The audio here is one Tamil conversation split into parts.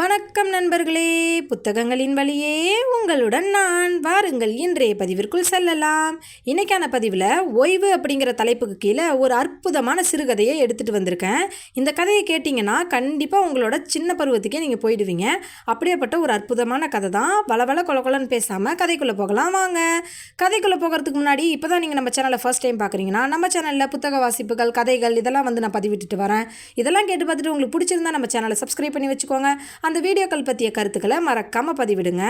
வணக்கம் நண்பர்களே புத்தகங்களின் வழியே உங்களுடன் நான் வாருங்கள் இன்றைய பதிவிற்குள் செல்லலாம். இன்னைக்கான பதிவில் ஓய்வு அப்படிங்கிற தலைப்புக்கு கீழே ஒரு அற்புதமான சிறுகதையை எடுத்துகிட்டு வந்திருக்கேன். இந்த கதையை கேட்டிங்கன்னா கண்டிப்பாக உங்களோட சின்ன பருவத்துக்கே நீங்கள் போயிடுவீங்க. அப்படியேப்பட்ட ஒரு அற்புதமான கதை தான். வளவள கொல கொலன்னு பேசாமல் கதைக்குள்ளே போகலாம் வாங்க. கதைக்குள்ளே போகிறதுக்கு முன்னாடி இப்போ தான் நீங்கள் நம்ம சேனலை ஃபர்ஸ்ட் டைம் பார்க்குறீங்கன்னா நம்ம சேனலில் புத்தக வாசிப்புகள் கதைகள் இதெல்லாம் வந்து நான் பதிவிட்டுட்டு வரேன். இதெல்லாம் கேட்டு பார்த்துட்டு உங்களுக்கு பிடிச்சிருந்தா நம்ம சேனலை சப்ஸ்கிரைப் பண்ணி வச்சுக்கோங்க. அந்த வீடியோக்கள் பற்றிய கருத்துக்களை மறக்காமல் பதிவிடுங்க.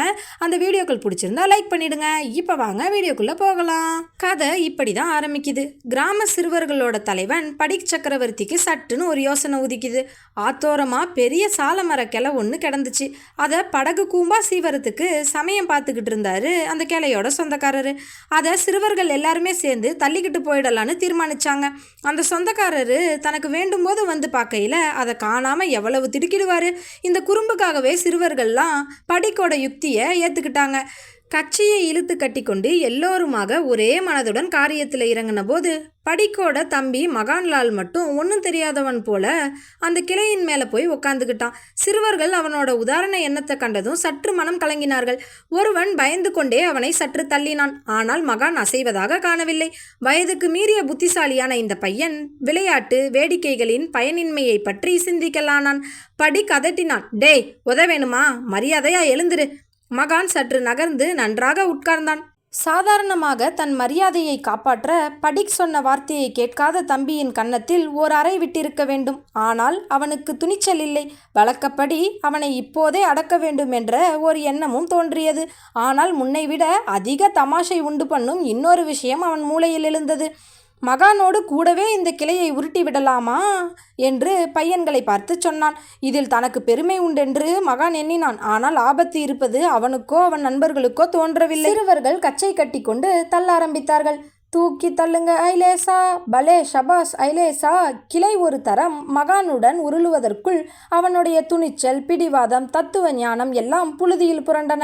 அந்த வீடியோக்கள் பிடிச்சிருந்தா லைக் பண்ணிடுங்க. இப்போ வாங்க வீடியோக்குள்ளே போகலாம். கதை இப்படி தான் ஆரம்பிக்குது. கிராம சிறுவர்களோட தலைவன் படிக் சக்கரவர்த்திக்கு சட்டுன்னு ஒரு யோசனை உதிக்குது. ஆத்தோரமாக பெரிய சாலமர கிளை ஒன்று கிடந்துச்சு. அதை படகு கூம்பா சீவரத்துக்கு சமயம் பார்த்துக்கிட்டு இருந்தாரு அந்த கிளையோட சொந்தக்காரரு. அதை சிறுவர்கள் எல்லாருமே சேர்ந்து தள்ளிக்கிட்டு போயிடலான்னு தீர்மானிச்சாங்க. அந்த சொந்தக்காரரு தனக்கு வேண்டும் போது வந்து பார்க்கையில அதை காணாமல் எவ்வளவு திடுக்கிடுவார். இந்த குறும்புக்காகவே சிறுவர்கள்லாம் படிக்கோட யுக்தியை ஏத்துக்கிட்டாங்க. கட்சியை இழுத்து கட்டிக்கொண்டு எல்லோருமாக ஒரே மனதுடன் காரியத்தில் இறங்கின போது படிக்கோட தம்பி மகான்லால் மட்டும் ஒன்றும் தெரியாதவன் போல அந்த கிளையின் மேலே போய் உக்காந்துக்கிட்டான் சிறுவர்கள் அவனோட உதாரண எண்ணத்தை கண்டதும் சற்று மனம் கலங்கினார்கள். ஒருவன் பயந்து கொண்டே அவனை சற்று தள்ளினான். ஆனால் மகான் அசைவதாக காணவில்லை. வயதுக்கு மீறிய புத்திசாலியான இந்த பையன் விளையாட்டு வேடிக்கைகளின் பயனின்மையை பற்றி சிந்திக்கலானான். படி கதட்டினான். டேய் உதவேணுமா மரியாதையா எழுந்துரு. மகான் சற்று நகர்ந்து நன்றாக உட்கார்ந்தான். சாதாரணமாக தன் மரியாதையை காப்பாற்ற படிக் சொன்ன வார்த்தையை கேட்காத தம்பியின் கன்னத்தில் ஓர் அறை விட்டிருக்க வேண்டும். ஆனால் அவனுக்கு துணிச்சல் இல்லை. வழக்கப்படி அவனை இப்போதே அடக்க வேண்டும் என்ற ஒரு எண்ணமும் தோன்றியது. ஆனால் முன்னை விட அதிக தமாஷை உண்டு பண்ணும் இன்னொரு விஷயம் அவன் மூளையில் எழுந்தது. மகானோடு கூடவே இந்த கிளையை உருட்டி விடலாமா? என்று பையன்களை பார்த்து சொன்னான். இதில் தனக்கு பெருமை உண்டென்று மகான் எண்ணினான். ஆனால் ஆபத்து இருப்பது அவனுக்கோ அவன் நண்பர்களுக்கோ தோன்றவில்லை. சிறுவர்கள் கச்சை கட்டி கொண்டு தள்ள ஆரம்பித்தார்கள். தூக்கி தள்ளுங்க ஐலேசா. பலே ஷபாஸ் ஐலேசா. கிளை ஒரு தரம் மகானுடன் உருளுவதற்குள் அவனுடைய துணிச்சல் பிடிவாதம் தத்துவ ஞானம் எல்லாம் புழுதியில் புரண்டன.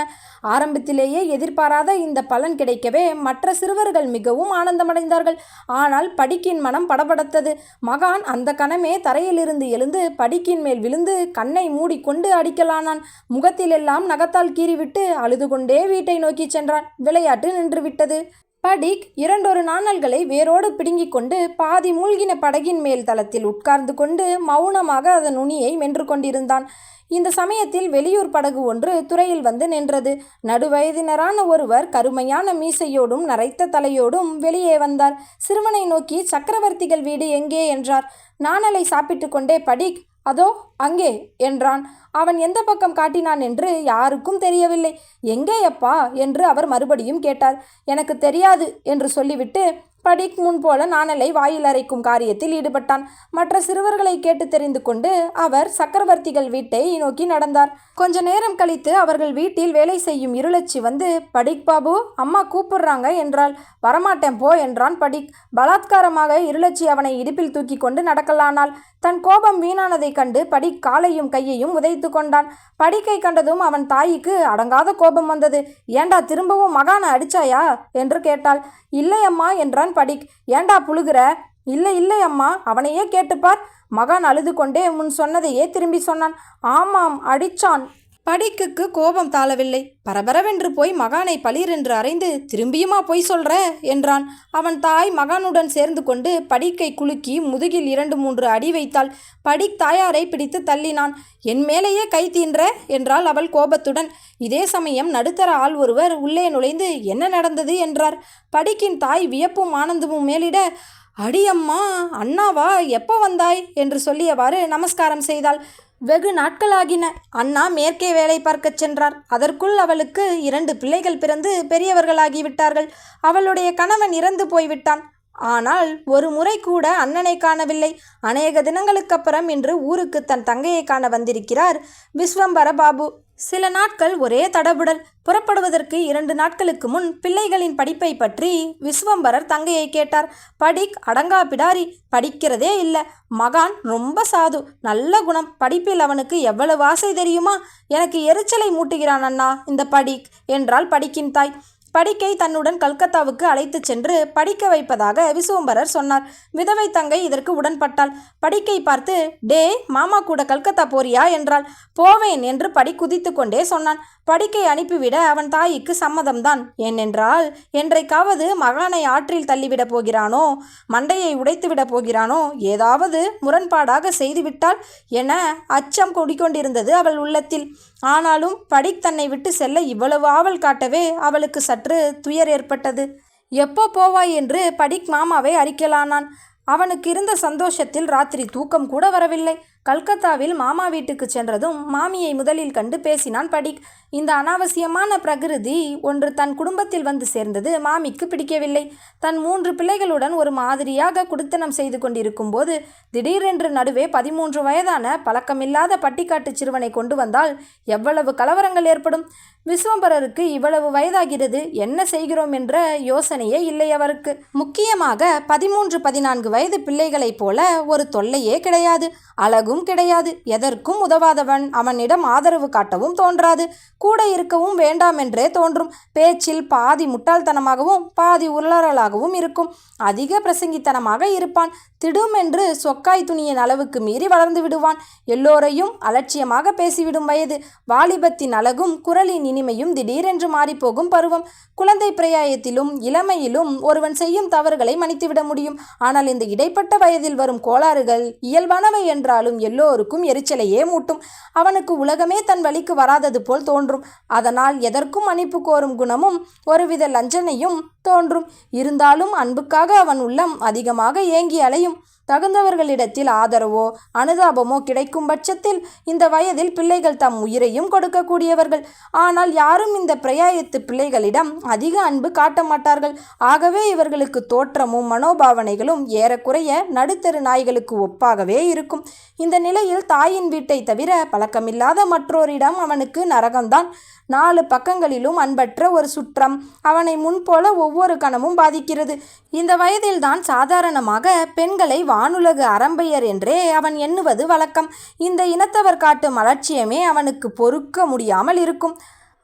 ஆரம்பத்திலேயே எதிர்பாராத இந்த பலன் கிடைக்கவே மற்ற சிறுவர்கள் மிகவும் ஆனந்தமடைந்தார்கள். ஆனால் படிக்கின் மனம் படபடத்தது. மகான் அந்த கணமே தரையிலிருந்து எழுந்து படிக்கின் மேல் விழுந்து கண்ணை மூடிக்கொண்டு அடிக்கலானான். முகத்திலெல்லாம் நகத்தால் கீறிவிட்டு அழுது கொண்டே வீட்டை நோக்கி சென்றான். விளையாட்டு நின்றுவிட்டது. படிக் இரண்டொரு நாணல்களை வேரோடு பிடுங்கிக் கொண்டு பாதி மூழ்கின படகின் மேல் தளத்தில் உட்கார்ந்து கொண்டு மௌனமாக அதன் நுனியை மென்று கொண்டிருந்தான். இந்த சமயத்தில் வெளியூர் படகு ஒன்று துறையில் வந்து நின்றது. நடுவயதினரான ஒருவர் கருமையான மீசையோடும் நரைத்த தலையோடும் வெளியே வந்தார். சிறுவனை நோக்கி சக்கரவர்த்திகள் வீடு எங்கே? என்றார். நாணலை சாப்பிட்டு கொண்டே படிக் அதோ அங்கே என்றான். அவன் எந்த பக்கம் காட்டினான் என்று யாருக்கும் தெரியவில்லை. எங்கேயப்பா? என்று அவர் மறுபடியும் கேட்டார். எனக்கு தெரியாது என்று சொல்லிவிட்டு படிக் முன் போல நாணலை வாயில் அரைக்கும் காரியத்தில் ஈடுபட்டான். மற்ற சிறுவர்களை கேட்டு தெரிந்து கொண்டு அவர் சக்கரவர்த்திகள் வீட்டை நோக்கி நடந்தார். கொஞ்ச நேரம் கழித்து அவர்கள் வீட்டில் வேலை செய்யும் இருளச்சி வந்து படிக் பாபு அம்மா கூப்பிடுறாங்க என்றாள். வரமாட்டேன் போ என்றான் படிக். பலாத்காரமாக இருளச்சி அவனை இடுப்பில் தூக்கி கொண்டு நடக்கலானாள். தன் கோபம் வீணானதைக் கண்டு படிக் காலையும் கையையும் உதைத்து கொண்டான். படிக்கை கண்டதும் அவன் தாய்க்கு அடங்காத கோபம் வந்தது. ஏண்டா திரும்பவும் மகானை அடிச்சாயா? என்று கேட்டாள். இல்லை அம்மா என்றான் படிக். ஏண்டா புழுகிற? இல்லை இல்லை அம்மா அவனையே கேட்டுப்பார். மகான் அழுது கொண்டே முன் சொன்னதையே திரும்பி சொன்னான். ஆமாம் அடிச்சான். படிக்குக்கு கோபம் தாளவில்லை பரபரவென்று போய் மகானை பளிரென்று அறைந்து திரும்பியுமா பொய் சொல்ற? என்றான். அவன் தாய் மகானுடன் சேர்ந்து கொண்டு படிக்கை குலுக்கி முதுகில் இரண்டு மூன்று அடி வைத்தாள். படிக் தாயாரை பிடித்து தள்ளினான். என் மேலேயே கை தீன்ற? என்றாள் அவள் கோபத்துடன். இதே சமயம் நடுத்தர ஆள் ஒருவர் உள்ளே நுழைந்து என்ன நடந்தது? என்றார். படிக்கின் தாய் வியப்பும் ஆனந்தமும் மேலிட அடியம்மா அண்ணாவா எப்போ வந்தாய்? என்று சொல்லியவாறு நமஸ்காரம் செய்தாள். வெகு நாட்களாகின. அண்ணா மேற்கே வேலை பார்க்கச் சென்றார். அதற்குள் அவளுக்கு இரண்டு பிள்ளைகள் பிறந்து பெரியவர்களாகிவிட்டார்கள். அவளுடைய கணவன் இறந்து போய்விட்டான். ஆனால் ஒரு முறை கூட அண்ணனை காணவில்லை. அநேக தினங்களுக்கப்புறம் இன்று ஊருக்கு தன் தங்கையை காண வந்திருக்கிறார் விஸ்வம்பர பாபு சில நாட்கள் ஒரே தடபுடல். புறப்படுவதற்கு இரண்டு நாட்களுக்கு முன் பிள்ளைகளின் படிப்பை பற்றி விஸ்வம்பரர் தங்கையை கேட்டார். படிக் அடங்கா பிடாரி படிக்கிறதே இல்லை. மகான் ரொம்ப சாது நல்ல குணம். படிப்பில் அவனுக்கு எவ்வளவு ஆசை தெரியுமா? எனக்கு எரிச்சலை மூட்டுகிறான் அண்ணா இந்த படிக் என்றால் படிக்கின் தாய். படிக்கை தன்னுடன் கல்கத்தாவுக்கு அழைத்துச் சென்று படிக்க வைப்பதாக விசுவம்பரர் சொன்னார். விதவை தங்கை இதற்கு உடன்பட்டாள். படிக்கை பார்த்து டே மாமா கூட கல்கத்தா போறியா? என்றாள். போவேன் என்று படி குதித்து கொண்டே சொன்னான். படிக்கை அனுப்பிவிட அவன் தாய்க்கு சம்மதம்தான். ஏனென்றால் என்றைக்காவது மகானை ஆற்றில் தள்ளிவிடப் போகிறானோ மண்டையை உடைத்துவிடப் போகிறானோ ஏதாவது முரண்பாடாக செய்துவிட்டால் என அச்சம் குடிக்கொண்டிருந்தது அவள் உள்ளத்தில். ஆனாலும் படிக் தன்னை விட்டு செல்ல இவ்வளவு ஆவல் காட்டவே அவளுக்கு சற்று துயர் ஏற்பட்டது. எப்போ போவாய்? என்று படிக் மாமாவை அறிக்கலானான் அவனுக்கு இருந்த சந்தோஷத்தில் ராத்திரி தூக்கம் கூட வரவில்லை. கல்கத்தாவில் மாமா வீட்டுக்கு சென்றதும் மாமியை முதலில் கண்டு பேசினான் படிக் இந்த அனாவசியமான பிரகிருதி ஒன்று தன் குடும்பத்தில் வந்து சேர்ந்தது மாமிக்கு பிடிக்கவில்லை. தன் மூன்று பிள்ளைகளுடன் ஒரு மாதிரியாக குடித்தனம் செய்து கொண்டிருக்கும் போது திடீரென்று நடுவே பதிமூன்று வயதான பழக்கமில்லாத பட்டிக்காட்டு சிறுவனை கொண்டு வந்தால் எவ்வளவு கலவரங்கள் ஏற்படும்? விஸ்வம்பரருக்கு இவ்வளவு வயதாகிறது என்ன செய்கிறோம் என்ற யோசனையே இல்லை அவருக்கு. முக்கியமாக பதிமூன்று பதினான்கு வயது பிள்ளைகளைப் போல ஒரு தொல்லையே கிடையாது அழகும் கிடையாது எதற்கும் உதவாதவன் அவனிடம் ஆதரவு காட்டவும் தோன்றாது கூட இருக்கவும் வேண்டாம் என்றே தோன்றும். பேச்சில் பாதி முட்டாள்தனமாகவும் பாதி உளறலாகவும் இருக்கும். அதிக பிரசங்கித்தனமாக இருப்பான். திடுமென்று சொக்காய் துணியின் அளவுக்கு மீறி வளர்ந்து விடுவான். எல்லோரையும் அலட்சியமாக பேசிவிடும் வயது. வாலிபத்தின் அழகும் குரலின் இனிமையும் திடீரென்று மாறிப்போகும் பருவம். குழந்தை பிரயாயத்திலும் இளமையிலும் ஒருவன் செய்யும் தவறுகளை மன்னித்துவிட முடியும். ஆனால் இந்த இடைப்பட்ட வயதில் வரும் கோளாறுகள் இயல்பானவை என்றாலும் எல்லோருக்கும் எரிச்சலையே மூட்டும். அவனுக்கு உலகமே தன் வழிக்கு வராதது போல் தோன்றும். அதனால் எதற்கும் மன்னிப்பு கோரும் குணமும் ஒருவித லஞ்சனையும் தோன்றும். இருந்தாலும் அன்புக்காக அவன் உள்ளம் அதிகமாக ஏங்கி அலையும் தகுந்தவர்களிடத்தில் ஆதரவோ அனுதாபமோ கிடைக்கும் பட்சத்தில் இந்த வயதில் பிள்ளைகள் தம் உயிரையும் கொடுக்கக்கூடியவர்கள். ஆனால் யாரும் இந்த பிரயாயத்து பிள்ளைகளிடம் அதிக அன்பு காட்ட மாட்டார்கள். ஆகவே இவர்களுக்கு தோற்றமும் மனோபாவனைகளும் ஏறக்குறைய நடுத்தரு நாய்களுக்கு ஒப்பாகவே இருக்கும். இந்த நிலையில் தாயின் வீட்டை தவிர பழக்கமில்லாத மற்றோரிடம் அவனுக்கு நரகம்தான். நாலு பக்கங்களிலும் அன்பற்ற ஒரு சுற்றம் அவனை முன்போல ஒவ்வொரு கணமும் பாதிக்கிறது. இந்த வயதில்தான் சாதாரணமாக பெண்களை வானுலகு அரம்பையர் என்றே அவன் எண்ணுவது வழக்கம். இந்த இனத்தவர் காட்டும் அலட்சியமே அவனுக்கு பொறுக்க முடியாமல் இருக்கும்.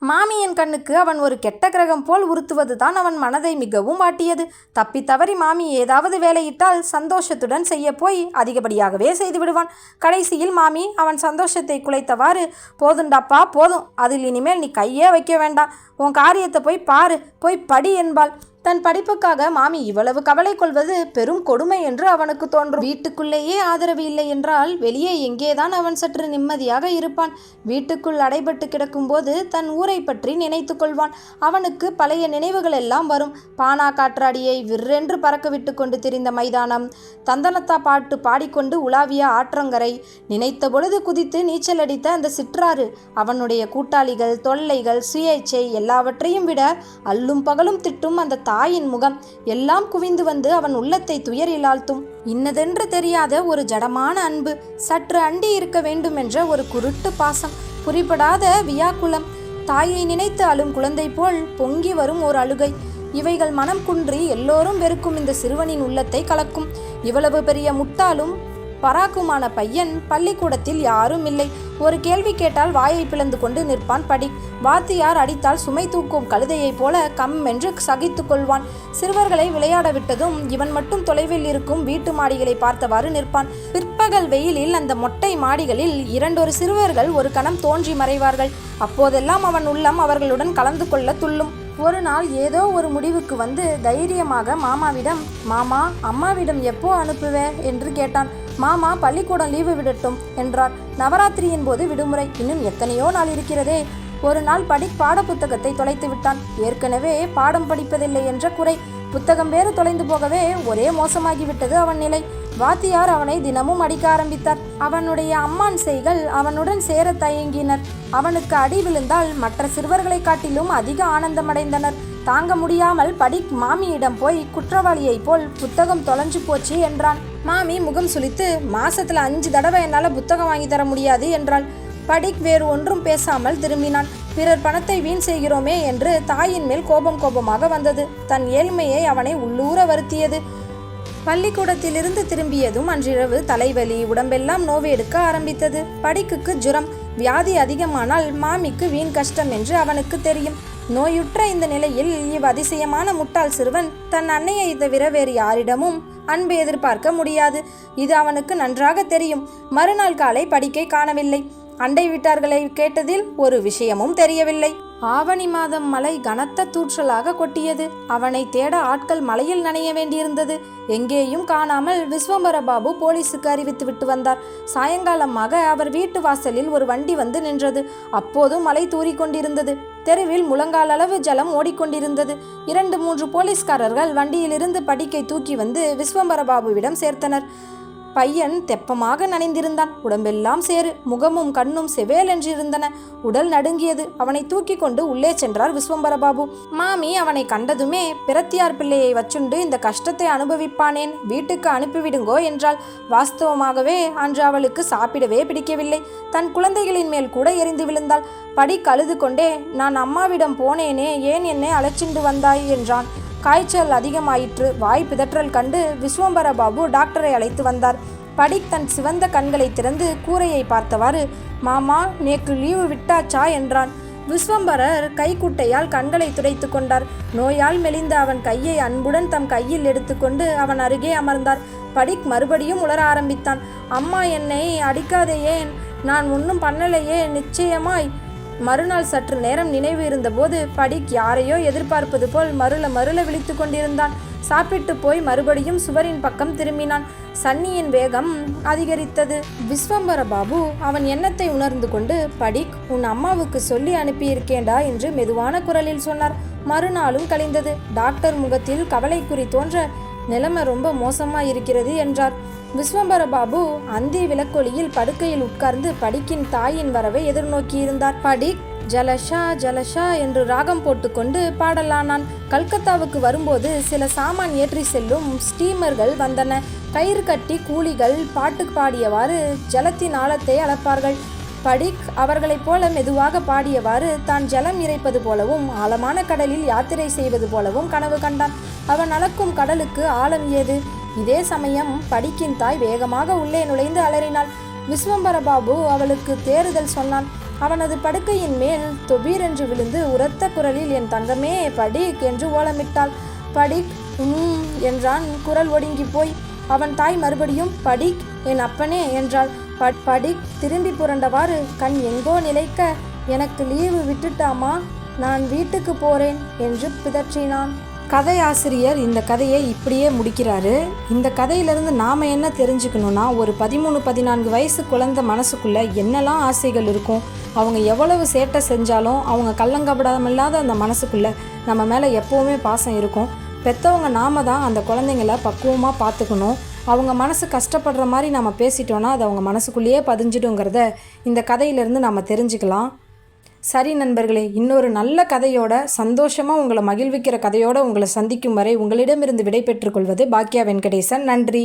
மாமியின் கண்ணுக்கு அவன் ஒரு கெட்ட கிரகம் போல் உறுத்துவது தான் அவன் மனதை மிகவும் வாட்டியது தப்பி தவறி மாமி ஏதாவது வேலையிட்டால் சந்தோஷத்துடன் செய்ய போய் அதிகப்படியாகவே செய்து விடுவான். கடைசியில் மாமி அவன் சந்தோஷத்தை குலைத்தவாறு போதுண்டாப்பா போதும். அதில் இனிமேல் நீ கையே வைக்க வேண்டாம். உன் காரியத்தை போய் பாரு. போய் படி என்பாள். தன் படிப்புக்காக மாமி இவ்வளவு கவலை கொள்வது பெரும் கொடுமை என்று அவனுக்கு தோன்றும். வீட்டுக்குள்ளேயே ஆதரவு இல்லை என்றால் வெளியே எங்கேதான் அவன் சற்று நிம்மதியாக இருப்பான். வீட்டுக்குள் அடைபட்டு கிடக்கும்போது தன் ஊரை பற்றி நினைத்து கொள்வான். அவனுக்கு பழைய நினைவுகள் எல்லாம் வரும். பானா காற்றாடியை விற்றென்று பறக்கவிட்டு கொண்டு திரிந்த மைதானம் தந்தனத்தா பாட்டு பாடிக்கொண்டு உலாவிய ஆற்றங்கரை நினைத்த பொழுது குதித்து நீச்சல் அடித்த அந்த சிற்றாறு அவனுடைய கூட்டாளிகள் தொல்லைகள் சுயேச்சை எல்லாவற்றையும் விட அல்லும் பகலும் திட்டும் அந்த தாயின் முகம் எல்லாம் குவிந்து வந்து அவன் உள்ளத்தை துயரிலாழ்த்தும். இன்னதென்று தெரியாத ஒரு ஜடமான அன்பு சற்று அண்டி இருக்க வேண்டுமென்ற ஒரு குருட்டு பாசம் குறிப்பிடாத வியாக்குலம் தாயை நினைத்து அழும் குழந்தை போல் பொங்கி வரும் ஒரு அழுகை. இவைகள் மனம் குன்றி எல்லோரும் வெறுக்கும் இந்த சிறுவனின் உள்ளத்தை கலக்கும். இவ்வளவு பெரிய முட்டாளும் பராக்குமான பையன் பள்ளிக்கூடத்தில் யாரும் இல்லை. ஒரு கேள்வி கேட்டால் வாயை பிளந்து கொண்டு நிற்பான் படி. வாத்தியார் அடித்தால் சுமை தூக்கும் கழுதையைப் போல கம் என்று சகித்து கொள்வான். சிறுவர்களை விளையாட விட்டதும் இவன் மட்டும் தொலைவில் இருக்கும் வீட்டு மாடிகளை பார்த்தவாறு நிற்பான். பிற்பகல் வெயிலில் அந்த மொட்டை மாடிகளில் இரண்டொரு சிறுவர்கள் ஒரு கணம் தோன்றி மறைவார்கள். அப்போதெல்லாம் அவன் உள்ளம் அவர்களுடன் கலந்து கொள்ள துள்ளும். ஒரு நாள் ஏதோ ஒரு முடிவுக்கு வந்து தைரியமாக மாமாவிடம் மாமா அம்மாவிடம் எப்போ அனுப்புவே? என்று கேட்டான். மாமா பள்ளிக்கூடம் லீவு விடட்டும் என்றார். நவராத்திரியின் போது விடுமுறை இன்னும் எத்தனையோ நாள் இருக்கிறதே. ஒரு நாள் படி பாடப்புத்தகத்தை தொலைத்து விட்டான். ஏற்கனவே பாடம் படிப்பதில்லை என்ற குறை. புத்தகம் வேறு தொலைந்து போகவே ஒரே மோசமாகிவிட்டது அவன் நிலை. வாத்தியார் அவனை தினமும் அடிக்க ஆரம்பித்தார். அவனுடைய அம்மான் செய்கள் அவனுடன் சேர தயங்கினர். அவனுக்கு அடி விழுந்தால் மற்ற சிறுவர்களை காட்டிலும் அதிக ஆனந்தமடைந்தனர். தாங்க முடியாமல் படிக் மாமியிடம் போய் குற்றவாளியைப் போல் புத்தகம் தொலைஞ்சு போச்சு என்றான். மாமி முகம் சுளித்து மாசத்துல அஞ்சு தடவை என்னால் புத்தகம் வாங்கி தர முடியாது என்றாள். படிக் வேறு ஒன்றும் பேசாமல் திரும்பினான். பிறர் பணத்தை வீண் செய்கிறோமே என்று தாயின் மேல் கோபம் கோபமாக வந்தது. தன் ஏழ்மையை அவனை உள்ளூர வருத்தியது. பள்ளிக்கூடத்திலிருந்து திரும்பியதும் அன்றிரவு தலைவலி உடம்பெல்லாம் நோவு எடுக்க ஆரம்பித்தது. படிக்குக்கு ஜுரம் வியாதி அதிகமானால் மாமிக்கு வீண் கஷ்டம் என்று அவனுக்கு தெரியும். நோயுற்ற இந்த நிலையில் இவ் அதிசயமான முட்டாள் சிறுவன் தன் அன்னையை தவிர வேறு யாரிடமும் அன்பு எதிர்பார்க்க முடியாது. இது அவனுக்கு நன்றாக தெரியும். மறுநாள் காலை படிக்கை காணவில்லை. அண்டை வீட்டார்களை கேட்டதில் ஒரு விஷயமும் தெரியவில்லை. ஆவணி மாதம் மலை கனத்த தூற்றலாக கொட்டியது. அவனை தேட ஆட்கள் மலையில் நனைய வேண்டியிருந்தது. எங்கேயும் காணாமல் விஸ்வம்பர பாபு போலீசுக்கு அறிவித்து விட்டு வந்தார். சாயங்காலமாக அவர் வீட்டு வாசலில் ஒரு வண்டி வந்து நின்றது. அப்போதும் மலை தூறிக்கொண்டிருந்தது தெருவில் முழங்கால் அளவு ஜலம் ஓடிக்கொண்டிருந்தது. இரண்டு மூன்று போலீஸ்காரர்கள் வண்டியிலிருந்து படிக்கை தூக்கி வந்து விஸ்வம்பர பாபுவிடம் சேர்த்தனர். பையன் தெப்பமாக நனைந்திருந்தான். உடம்பெல்லாம் சேறு. முகமும் கண்ணும் செவேல் என்றிருந்தன. உடல் நடுங்கியது. அவனை தூக்கி கொண்டு உள்ளே சென்றார் விஸ்வம்பரபாபு. மாமி அவனை கண்டதுமே பிரத்தியார் பிள்ளையை வச்சுண்டு இந்த கஷ்டத்தை அனுபவிப்பானேன். வீட்டுக்கு அனுப்பிவிடுங்கோ என்றாள். வாஸ்தவமாகவே அன்று அவளுக்கு சாப்பிடவே பிடிக்கவில்லை. தன் குழந்தைகளின் மேல் கூட எரிந்து விழுந்தாள். படி கழுது கொண்டே நான் அம்மாவிடம் போனேனே ஏன் என்னை அழைச்சிண்டு வந்தாய்? என்றான். காய்ச்சல் அதிகமாயிற்று. வாய் பிதற்றல் கண்டு விஸ்வம்பர பாபு டாக்டரை அழைத்து வந்தார். படிக் தன் சிவந்த கண்களை திறந்து கூரையை பார்த்தவாறு மாமா நேற்று லீவு விட்டாச்சா? என்றான். விஸ்வம்பரர் கைக்குட்டையால் கண்களை துடைத்து கொண்டார். நோயால் மெலிந்த அவன் கையை அன்புடன் தம் கையில் எடுத்துக்கொண்டு அவன் அருகே அமர்ந்தார். படிக் மறுபடியும் உளர ஆரம்பித்தான். அம்மா என்னை அடிக்காதே ஏன்? நான் ஒன்றும் பண்ணலையே நிச்சயமாய். மறுநாள் சற்று நேரம் நினைவு இருந்தபோது படிக் யாரையோ எதிர்பார்ப்பது போல் மருள மருள விழித்து கொண்டிருந்தான். சாப்பிட்டு போய் மறுபடியும் சுவரின் பக்கம் திரும்பினான். சன்னியின் வேகம் அதிகரித்தது. விஸ்வம்பர பாபு அவன் எண்ணத்தை உணர்ந்து கொண்டு படிக் உன் அம்மாவுக்கு சொல்லி அனுப்பியிருக்கேண்டா என்று மெதுவான குரலில் சொன்னார். மறுநாளும் கழிந்தது டாக்டர் முகத்தில் கவலை குறி தோன்ற நிலைமை ரொம்ப மோசமாக இருக்கிறது என்றார். விஸ்வம்பர பாபு அந்தி விளக்கொலியில் படுக்கையில் உட்கார்ந்து படிக்கின் தாயின் வரவை எதிர்நோக்கியிருந்தார். படிக் ஜலஷா ஜலஷா என்று ராகம் போட்டுக்கொண்டு பாடலானான். கல்கத்தாவுக்கு வரும்போது சில சாமான் ஏற்றி செல்லும் ஸ்டீமர்கள் வந்தன. கயிறு கட்டி கூலிகள் பாட்டு பாடியவாறு ஜலத்தின் ஆழத்தை அளப்பார்கள். படிக் அவர்களைப் போல மெதுவாக பாடியவாறு தான் ஜலம் இறைப்பது போலவும் ஆழமான கடலில் யாத்திரை செய்வது போலவும் கனவு கண்டான். அவன் அளக்கும் கடலுக்கு ஆழம் ஏது? இதே சமயம் படிக்கின் தாய் வேகமாக உள்ளே நுழைந்து அலறினாள். விஸ்வம்பர பாபு அவளுக்கு தேறுதல் சொன்னான். அவனது படுக்கையின் மேல் தொபீர் என்று விழுந்து உரத்த குரலில் என் தங்கமே படிக் என்று ஓலமிட்டாள். படிக் உம் என்றான். குரல் ஒடுங்கி போய் அவன் தாய் மறுபடியும் படிக் என் அப்பனே என்றாள். பட் படிக் திரும்பி புரண்டவாறு கண் எங்கோ நிலைக்க எனக்கு லீவு விட்டுட்டாமா? நான் வீட்டுக்கு போறேன் என்று பிதற்றினான். கதை ஆசிரியர் இந்த கதையை இப்படியே முடிக்கிறாரு. இந்த கதையிலிருந்து நாம் என்ன தெரிஞ்சுக்கணும்னா ஒரு பதிமூணு பதினான்கு வயசு குழந்தை மனசுக்குள்ளே என்னெல்லாம் ஆசைகள் இருக்கும் அவங்க எவ்வளவு சேட்டை செஞ்சாலும் அவங்க கள்ளங்கப்படாமல்லாத அந்த மனசுக்குள்ளே நம்ம மேலே எப்போவுமே பாசம் இருக்கும். பெற்றவங்க நாம தான் அந்த குழந்தைங்கள பக்குவமாக பார்த்துக்கணும் அவங்க மனசு கஷ்டப்படுற மாதிரி நம்ம பேசிட்டோன்னா அது அவங்க மனசுக்குள்ளேயே பதிஞ்சிடுங்கிறத இந்த கதையிலேருந்து நம்ம தெரிஞ்சுக்கலாம். சரி நண்பர்களே இன்னொரு நல்ல கதையோட சந்தோஷமாக உங்களை மகிழ்விக்கிற கதையோட உங்களை சந்திக்கும் வரை உங்களிடமிருந்து விடை பெற்றுக்கொள்வது பாக்கியா வெங்கடேசன். நன்றி.